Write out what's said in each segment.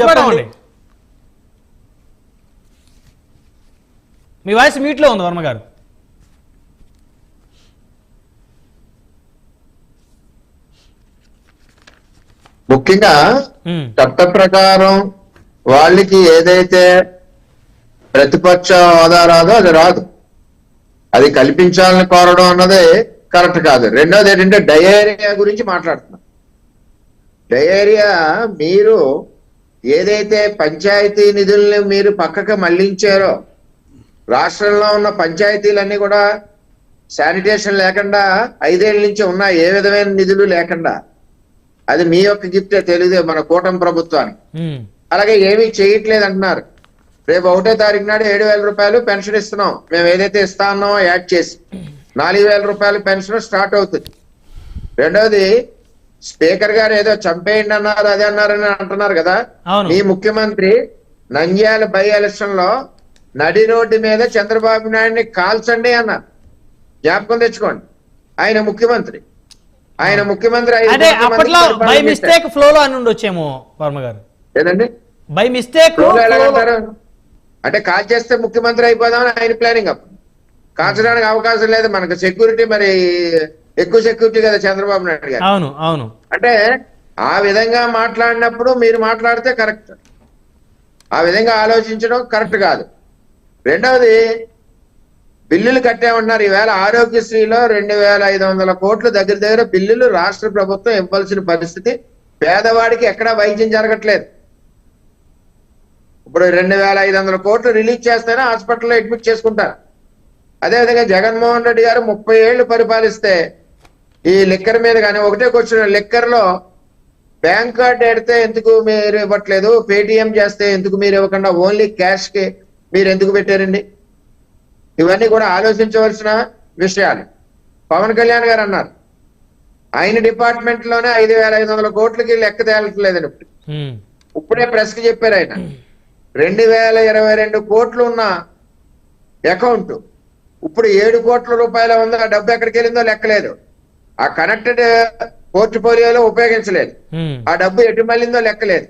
చెప్పండి. మీ వాయిస్ మీట్లో ఉంది వర్మ గారు. ముఖ్యంగా చట్ట ప్రకారం వాళ్ళకి ఏదైతే ప్రతిపక్ష హోదా రాదో అది రాదు. అది కల్పించాలని కోరడం అన్నది కరెక్ట్ కాదు. రెండోది ఏంటంటే డయేరియా గురించి మాట్లాడుతున్నాం. డయేరియా మీరు ఏదైతే పంచాయతీ నిధుల్ని మీరు పక్కకు మళ్ళించారో రాష్ట్రంలో ఉన్న పంచాయతీలన్నీ కూడా శానిటేషన్ లేకుండా ఐదేళ్ళ నుంచి ఉన్న ఏ విధమైన నిధులు లేకుండా అది మీ యొక్క గిఫ్టే తెలియదు మన కూటమి ప్రభుత్వానికి. అలాగే ఏమీ చేయట్లేదు అంటున్నారు. రేపు ఒకటో తారీఖు నాడు ఏడు వేల రూపాయలు పెన్షన్ ఇస్తున్నాం. మేము ఏదైతే ఇస్తా ఉన్నామో యాడ్ చేసి నాలుగు వేల రూపాయలు పెన్షన్ స్టార్ట్ అవుతుంది. రెండోది స్పీకర్ గారు ఏదో చంపేయండి అన్నారు అదే అన్నారని అంటున్నారు కదా. మీ ముఖ్యమంత్రి నంద్యాల బై ఎలక్షన్లో నడి రోడ్డు మీద చంద్రబాబు నాయుడిని కాల్చండి అన్నారు. జ్ఞాపకం తెచ్చుకోండి. ఆయన ముఖ్యమంత్రి. ఆయన ముఖ్యమంత్రి అదే అప్పట్లో బై. మిస్టేక్ ఫ్లోలో అని ఉండొచ్చేమో వర్మ గారు. ఏదండి? బై మిస్టేక్ అంటే కాల్ చేస్తే ముఖ్యమంత్రి అయిపోదామని ఆయన ప్లానింగ్ అప్పుడు. కాల్చడానికి అవకాశం లేదు మనకు సెక్యూరిటీ మరి ఎక్కువ సెక్యూరిటీ కదా చంద్రబాబు నాయుడు గారు. అవును అవును. అంటే ఆ విధంగా మాట్లాడినప్పుడు మీరు మాట్లాడితే కరెక్ట్. ఆ విధంగా ఆలోచించడం కరెక్ట్ కాదు. రెండవది బిల్లులు కట్టామన్నారు ఈవేళ ఆరోగ్యశ్రీలో రెండు వేల ఐదు వందల కోట్ల దగ్గర దగ్గర బిల్లులు రాష్ట్ర ప్రభుత్వం ఇవ్వాల్సిన పరిస్థితి పేదవాడికి ఎక్కడా వైద్యం జరగట్లేదు. ఇప్పుడు రెండు వేల ఐదు వందల కోట్లు రిలీజ్ చేస్తేనే హాస్పిటల్లో అడ్మిట్ చేసుకుంటారు. అదేవిధంగా జగన్మోహన్ రెడ్డి గారు ముప్పై ఏళ్ళు పరిపాలిస్తే ఈ లిక్కర్ మీద కానీ ఒకటే క్వశ్చన్ లిక్కర్లో బ్యాంక్ కార్డ్ ఎడితే ఎందుకు మీరు ఇవ్వట్లేదు? పేటిఎం చేస్తే ఎందుకు మీరు ఇవ్వకుండా? ఓన్లీ క్యాష్కి మీరు ఎందుకు పెట్టారండి? ఇవన్నీ కూడా ఆలోచించవలసిన విషయాలు. పవన్ కళ్యాణ్ గారు అన్నారు ఆయన డిపార్ట్మెంట్లోనే ఐదు వేల ఐదు వందల కోట్లకి లెక్క తేలట్లేదని ఇప్పుడు. ఇప్పుడే ప్రెస్కి చెప్పారు ఆయన రెండు వేల ఇరవై రెండు కోట్లు ఉన్న అకౌంట్ ఇప్పుడు ఏడు కోట్ల రూపాయల ఉంది ఆ డబ్బు ఎక్కడికి వెళ్ళిందో లెక్కలేదు. ఆ కనెక్టెడ్ పోర్ట్ఫోలియోలో ఉపయోగించలేదు. ఆ డబ్బు ఎటు మళ్ళిందో లెక్కలేదు.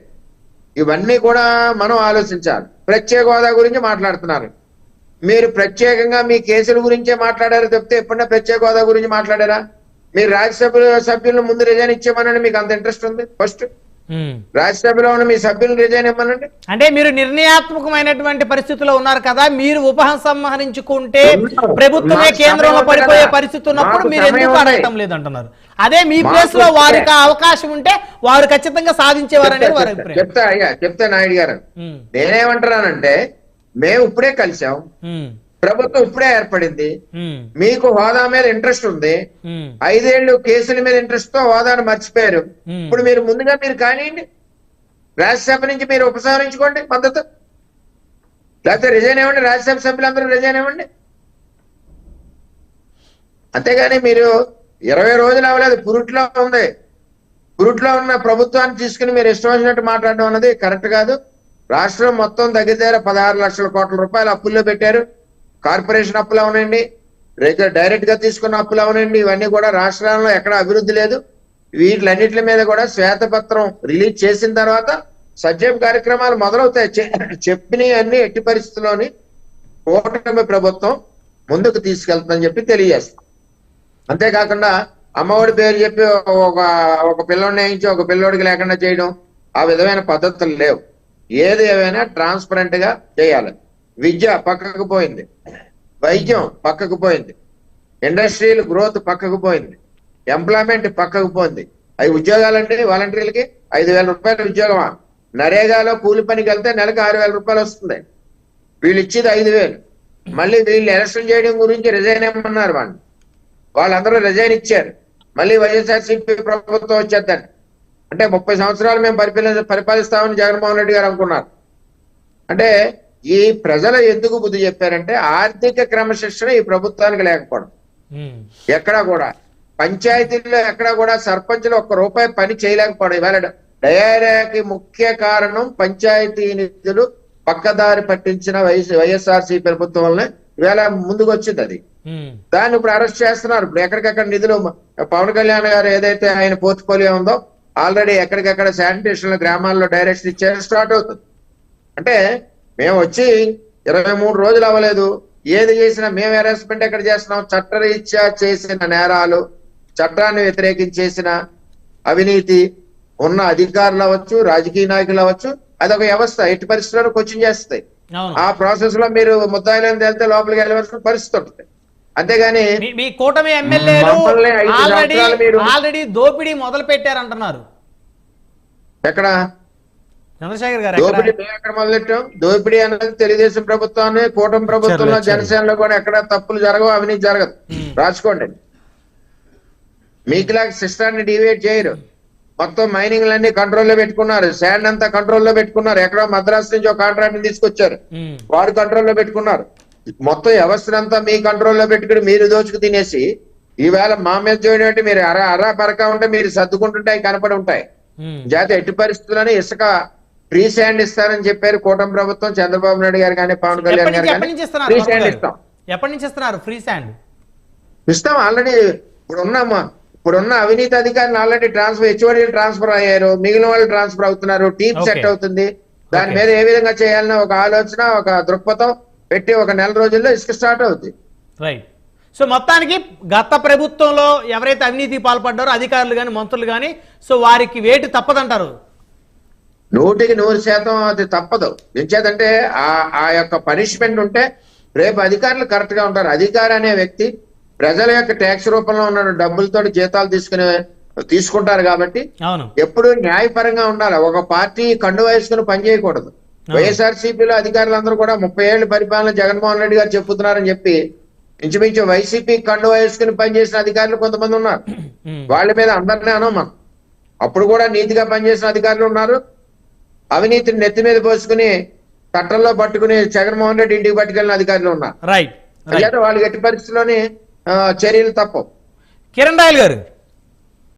ఇవన్నీ కూడా మనం ఆలోచించాలి. ప్రత్యేక హోదా గురించి మాట్లాడుతున్నారు. మీరు ప్రత్యేకంగా మీ కేసుల గురించే మాట్లాడారు తప్పితే ఎప్పుడన్నా ప్రత్యేక హోదా గురించి మాట్లాడారా? మీరు రాజ్యసభ సభ్యులను ముందు రిజైన్ ఇచ్చేమనండి మీకు అంత ఇంట్రెస్ట్ ఉంది? ఫస్ట్. రాజ్యసభలో ఉన్న మీ సభ్యులను రిజైన్ ఇవ్వమనండి. అంటే మీరు నిర్ణయాత్మకమైనటువంటి పరిస్థితిలో ఉన్నారు కదా మీరు ఉపసంహరించుకుంటే ప్రభుత్వమే కేంద్రంలో పడిపోయే. పరిస్థితి ఉన్నప్పుడు మీరు ఎందుకు. అడగటం లేదంటున్నారు? అదే మీ ప్లేస్లో వారికి అవకాశం ఉంటే వారు ఖచ్చితంగా సాధించేవారు అనేది వారి చెప్తా, అభిప్రాయం. చెప్తా అయ్యా చెప్తా నాయుడు గారు. నేనేమంటున్నానంటే మేము ఇప్పుడే కలిసాం. ప్రభుత్వం ఇప్పుడే ఏర్పడింది. మీకు హోదా మీద ఇంట్రెస్ట్ ఉంది. ఐదేళ్ళు కేసుల మీద ఇంట్రెస్ట్తో హోదాను మర్చిపోయారు. ఇప్పుడు మీరు ముందుగా మీరు కానివ్వండి రాజ్యసభ నుంచి మీరు ఉపసంహరించుకోండి మద్దతు. లేకపోతే రిజైన్ ఇవ్వండి రాజ్యసభ సభ్యులందరూ రిజైన్ ఇవ్వండి అంతేగాని మీరు ఇరవై రోజులు అవ్వలేదు పురుట్లో ఉంది. పురుట్లో ఉన్న ప్రభుత్వాన్ని తీసుకుని మీరు ఇష్టం వచ్చినట్టు మాట్లాడడం అన్నది కరెక్ట్ కాదు. రాష్ట్రం మొత్తం దగ్గర దగ్గర పదహారు లక్షల కోట్ల రూపాయలు అప్పుల్లో పెట్టారు. కార్పొరేషన్ అప్పులు అవునండి రెగ్యులర్ డైరెక్ట్గా తీసుకున్న అప్పులు అవునండి. ఇవన్నీ కూడా రాష్ట్రాల్లో ఎక్కడ అభివృద్ధి లేదు. వీటిలన్నిటి మీద కూడా శ్వేతపత్రం రిలీజ్ చేసిన తర్వాత సజ్జం కార్యక్రమాలు మొదలవుతాయి. చె- చెప్పినవి అన్ని ఎట్టి పరిస్థితుల్లోని కూటమి ప్రభుత్వం ముందుకు తీసుకెళ్తుందని చెప్పి తెలియజేస్తాం. అంతేకాకుండా అమ్మఒడి పేరు చెప్పి ఒక ఒక పిల్లోడిని వేయించి ఒక పిల్లోడికి లేకుండా చేయడం ఆ విధమైన పద్ధతులు లేవు. ఏది ఏమైనా ట్రాన్స్పరెంట్గా చేయాలి. విద్య పక్కకు పోయింది. వైద్యం పక్కకు పోయింది. ఇండస్ట్రియల్ గ్రోత్ పక్కకు పోయింది. ఎంప్లాయ్మెంట్ పక్కకు పోయింది. అవి ఉద్యోగాలంటే వాలంటీర్లకి? ఐదు వేల రూపాయల ఉద్యోగమా? నరేగాలో కూలి పనికి వెళ్తే నెలకు ఆరు వేల రూపాయలు వస్తుంది. వీళ్ళు ఇచ్చేది ఐదు వేలు. మళ్ళీ వీళ్ళు ఎలక్షన్ చేయడం గురించి రిజైన్ ఇవ్వమన్నారు వాళ్ళు? వాళ్ళందరూ రిజైన్ ఇచ్చారు. మళ్ళీ వైఎస్ఆర్సీపీ ప్రభుత్వం వచ్చేద్దని. అంటే ముప్పై సంవత్సరాలు మేము పరిపాలి పరిపాలిస్తామని జగన్మోహన్ రెడ్డి గారు అనుకున్నారు. అంటే ఈ ప్రజలు ఎందుకు బుద్ధి చెప్పారంటే ఆర్థిక క్రమశిక్షణ ఈ ప్రభుత్వానికి లేకపోవడం. ఎక్కడా కూడా. పంచాయతీల్లో ఎక్కడా కూడా సర్పంచులు ఒక్క రూపాయి పని చేయలేకపోవడం. ఇవాళ డయేరియాకి ముఖ్య కారణం పంచాయతీ నిధులు పక్కదారి పట్టించిన వైఎస్ వైఎస్ఆర్సీ ప్రభుత్వం వల్లనే ఇవాళ ముందుకు వచ్చింది అది దాన్ని ఇప్పుడు అరెస్ట్ చేస్తున్నారు. ఇప్పుడు ఎక్కడికక్కడ నిధులు పవన్ కళ్యాణ్ గారు ఏదైతే ఆయన పోర్ట్ఫోలియో ఉందో ఆల్రెడీ ఎక్కడికెక్కడ శానిటేషన్ గ్రామాల్లో డైరెక్షన్ ఇచ్చారు స్టార్ట్ అవుతుంది. అంటే మేము వచ్చి ఇరవై మూడు రోజులు అవ్వలేదు. ఏది చేసినా మేము అరెస్ట్మెంట్ ఎక్కడ చేస్తున్నాం? చట్టరీత్యా చేసిన నేరాలు చట్టాన్ని వ్యతిరేకించి చేసిన అవినీతి ఉన్న అధికారులు అవ్వచ్చు రాజకీయ నాయకులు అవ్వచ్చు అదొక వ్యవస్థ. ఎట్టి పరిస్థితుల్లో కోచింగ్ చేస్తాయి. ఆ ప్రాసెస్లో మీరు ముద్దాయిలను వెళ్తే లోపలికి వెళ్ళవలసిన పరిస్థితి ఉంటుంది. అంతేగాని మీ- కూటమి ఎమ్మెల్యేలు ఆల్రెడీ దోపిడీ మొదలు పెట్టారంటున్నారు ఎక్కడ? చంద్రశేఖర్ గారు దోపిడీ ఎక్కడ? మేము ఎక్కడ మొదలెట్టాం? దోపిడీ అనేది తెలుగుదేశం ప్రభుత్వాన్ని కూటమి ప్రభుత్వంలో. జనసేనలో కూడా ఎక్కడ తప్పులు జరగవు అవినీతి జరగదు. రాసుకోండి. మీకులాగా సిస్టాన్ని డివేట్ చేయరు. మొత్తం మైనింగ్లన్నీ కంట్రోల్లో పెట్టుకున్నారు. శాండ్ అంతా కంట్రోల్లో పెట్టుకున్నారు. ఎక్కడో మద్రాసు నుంచి ఒక కాంట్రాక్ట్ తీసుకొచ్చారు. వారు కంట్రోల్లో పెట్టుకున్నారు. మొత్తం వ్యవస్థనంతా మీ కంట్రోల్లో పెట్టుకుని మీరు దోచుకు తినేసి ఈవేళ మా మీద చేయడం అంటే మీరు అరా అరా పరక ఉంటే మీరు సర్దుకుంటుంటే అవి కనపడి ఉంటాయి. జాతి ఎట్టి పరిస్థితుల్లోనే ఇసుక ఫ్రీ శాండ్ ఇస్తారని చెప్పారు కూటమి ప్రభుత్వం చంద్రబాబు నాయుడు గారు కానీ పవన్ కళ్యాణ్ గారు కానీ. ఫ్రీ గారు? ఇస్తాం. ఎప్పటి నుంచి ఇస్తున్నారు ఫ్రీ శాండ్? ఇస్తాం ఆల్రెడీ. ఇప్పుడు ఉన్నామా ఇప్పుడున్న అవినీతి అధికారులు ఆల్రెడీ ట్రాన్స్ఫర్ హెచ్ఓడి ట్రాన్స్ఫర్ అయ్యారు. మిగిలిన వాళ్ళు ట్రాన్స్ఫర్ అవుతున్నారు. టీమ్. సెట్ అవుతుంది. దాని. మీద ఏ విధంగా చేయాలన్న ఒక ఆలోచన ఒక దృక్పథం పెట్టి ఒక నెల రోజుల్లో ఇసుక స్టార్ట్ అవుతుంది రైట్ సో మొత్తానికి గత ప్రభుత్వంలో ఎవరైతే అవినీతి పాల్పడ్డారో అధికారులు కానీ మంత్రులు కానీ సో వారికి వేటు తప్పదంటారు. నూటికి నూరు శాతం అది తప్పదు. ఎంచేదంటే ఆ ఆ యొక్క పనిష్మెంట్ ఉంటే రేపు అధికారులు కరెక్ట్గా ఉంటారు. అధికారి అనే వ్యక్తి ప్రజల యొక్క ట్యాక్స్ రూపంలో ఉన్న డబ్బులతో జీతాలు తీసుకునే తీసుకుంటారు కాబట్టి ఎప్పుడు న్యాయపరంగా ఉండాలి. ఒక పార్టీ కండు వేసుకుని పనిచేయకూడదు వైఎస్ఆర్సీపీలో అధికారులందరూ కూడా ముప్పై ఏళ్ళు పరిపాలన జగన్మోహన్ రెడ్డి గారు చెప్పుతున్నారని చెప్పి ఇంచుమించు వైసీపీ కండు వేసుకుని పనిచేసిన అధికారులు కొంతమంది ఉన్నారు. వాళ్ళ మీద అందరినీ అనం మనం అప్పుడు కూడా నీతిగా పనిచేసిన అధికారులు ఉన్నారు. అవినీతిని నెత్తి మీద పోసుకుని కట్టల్లో పట్టుకుని జగన్మోహన్ రెడ్డి ఇంటికి పట్టుకెళ్ళిన అధికారులు ఉన్నారు రైట్ వాళ్ళకి ఎట్టి పరిస్థితుల్లోని ఆ, చర్యలు తప్పవు. కిరణ్ రాయల్ గారు